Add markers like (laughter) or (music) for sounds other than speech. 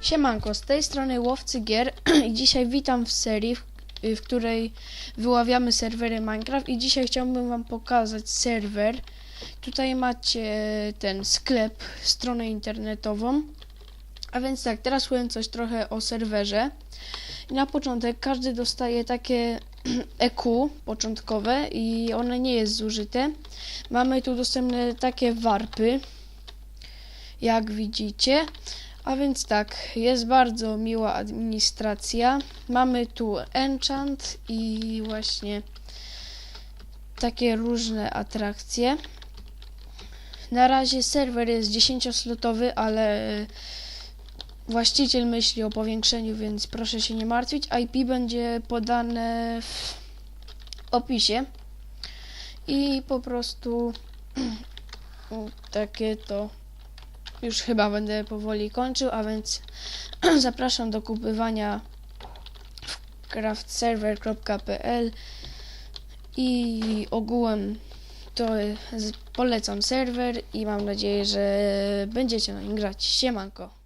Siemanko, z tej strony Łowcy Gier (clears throat) i dzisiaj witam w serii, w, w której wyławiamy serwery Minecraft i dzisiaj chciałbym wam pokazać serwer. Tutaj macie ten sklep, stronę internetową. A więc tak, teraz powiem coś trochę o serwerze. Na początek każdy dostaje takie (clears throat) EQ początkowe i one nie jest zużyte. Mamy tu dostępne takie warpy, jak widzicie. A więc tak, jest bardzo miła administracja. Mamy tu enchant i właśnie takie różne atrakcje. Na razie serwer jest 10-slotowy, ale właściciel myśli o powiększeniu, więc proszę się nie martwić. IP będzie podane w opisie. I po prostu (clears throat) takie to już chyba będę powoli kończył, a więc (clears throat) zapraszam do kupywania w craftserver.pl i ogółem to polecam serwer i mam nadzieję, że będziecie na nim grać. Siemanko.